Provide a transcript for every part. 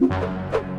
Música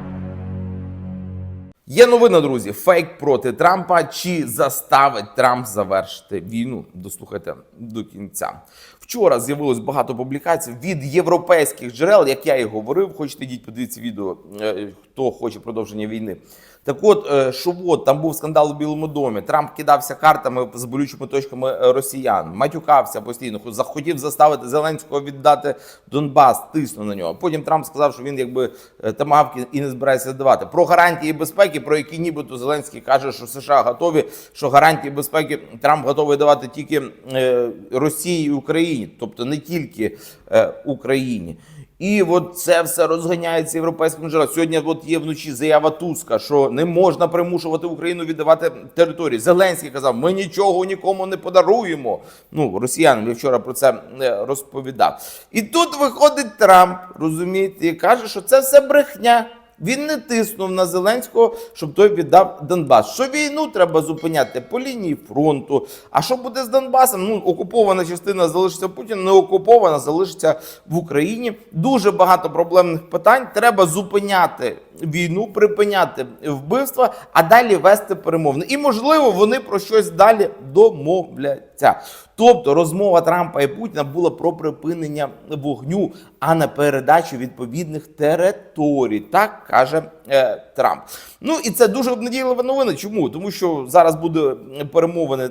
Є новина, друзі. Фейк проти Трампа. Чи заставить Трамп завершити війну? Дослухайте до кінця. Вчора з'явилось багато публікацій від європейських джерел, як я і говорив. Хочете йдіть, подивіться відео, е, хто хоче продовження війни. Так от, е, що от там був скандал у Білому домі. Трамп кидався картами з болючими точками е, росіян, матюкався постійно, захотів заставити Зеленського віддати Донбас, тиснув на нього. Потім Трамп сказав, що він якби е, тамагавки і не збирається давати. Про гарантії безпеки, про які нібито Зеленський каже, що США готові, що гарантії безпеки Трамп готовий давати тільки е, Росії і Україні, тобто не тільки е, Україні. І от це все розганяється європейським джерелом. Сьогодні от є вночі заява Туска, що не можна примушувати Україну віддавати території. Зеленський казав: ми нічого нікому не подаруємо. Ну, росіянам я вчора про це е, розповідав. І тут виходить Трамп, розумієте, і каже, що це все брехня. Він не тиснув на Зеленського, щоб той віддав Донбас. Що війну треба зупиняти по лінії фронту. А що буде з Донбасом? Ну, окупована частина залишиться Путін, не окупована залишиться в Україні. Дуже багато проблемних питань. Треба зупиняти війну, припиняти вбивства, а далі вести перемовини. І можливо, вони про щось далі домовляться. Тобто розмова Трампа і Путіна була про припинення вогню, а не передачу відповідних територій. Так каже е, Трамп. Ну і це дуже обнадійлива новина. Чому? Тому що зараз буде перемовини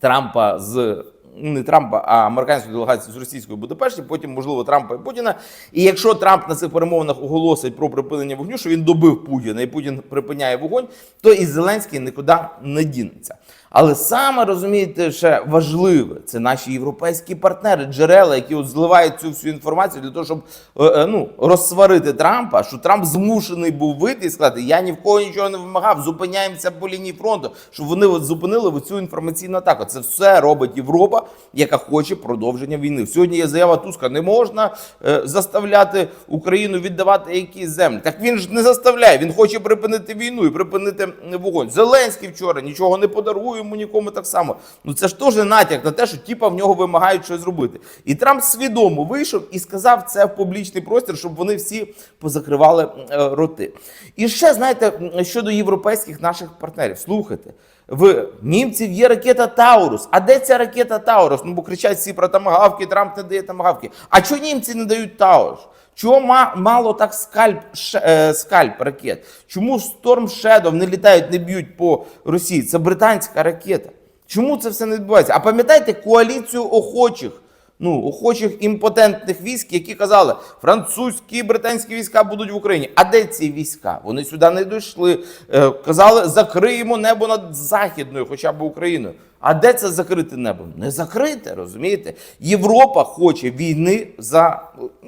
Трампа з. Не Трампа, а американську делегацію з російської Будапешті, потім, можливо, Трампа і Путіна. І якщо Трамп на цих перемовинах оголосить про припинення вогню, що він добив Путіна і Путін припиняє вогонь, то і Зеленський нікуди не дінеться. Але саме розумієте, ще важливе це наші європейські партнери, джерела, які от зливають цю всю інформацію для того, щоб е, е, ну розсварити Трампа, що Трамп змушений був вийти і сказати: Я ні в кого нічого не вимагав, зупиняємося по лінії фронту, щоб вони от зупинили цю інформаційну атаку. Це все робить Європа, яка хоче продовження війни. Сьогодні є заява Туска: не можна е, заставляти Україну віддавати якісь землі. Так він ж не заставляє. Він хоче припинити війну і припинити вогонь. Зеленський вчора нічого не подарує йому нікому так само. Ну це ж теж натяк на те, що тіпа в нього вимагають щось зробити. І Трамп свідомо вийшов і сказав це в публічний простір, щоб вони всі позакривали е, роти. І ще знаєте щодо європейських наших партнерів. Слухайте. В німців є ракета Таурус. А де ця ракета Таурус? Ну бо кричать всі про тамагавки, Трамп не дає тамагавки. А чого німці не дають Таурус? Чого мало так скальп, е, скальп ракет? Чому Storm Shadow не літають, не б'ють по Росії? Це британська ракета. Чому це все не відбувається? А пам'ятаєте коаліцію охочих? Ну, охочих імпотентних військ, які казали, французькі і британські війська будуть в Україні. А де ці війська? Вони сюди не дійшли. Е, казали, закриємо небо над західною, хоча б Україною. А де це закрите небо? Не закрите, розумієте? Європа хоче війни за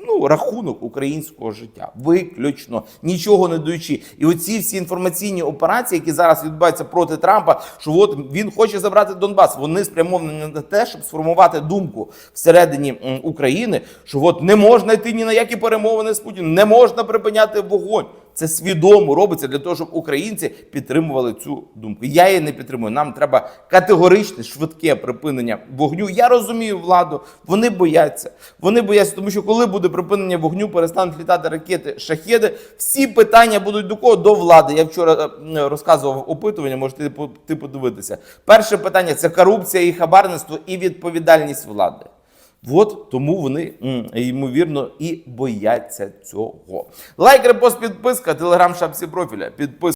ну, рахунок українського життя. Виключно нічого не даючи. І оці всі інформаційні операції, які зараз відбуваються проти Трампа, що от він хоче забрати Донбас, вони спрямовані на те, щоб сформувати думку всередині України, що от не можна йти ні на які перемовини з Путіним, не можна припиняти вогонь. Це свідомо робиться для того, щоб українці підтримували цю думку. Я її не підтримую. Нам треба категоричне, швидке припинення вогню. Я розумію владу. Вони бояться. Вони бояться, тому що коли буде припинення вогню, перестануть літати ракети, шахеди. Всі питання будуть до кого? До влади. Я вчора е, розказував опитування. Можете ти подивитися. Перше питання це корупція і хабарництво і відповідальність влади. От тому вони ймовірно і бояться цього. Лайк, репост, підписка, телеграм, шапці профіля. Підпис.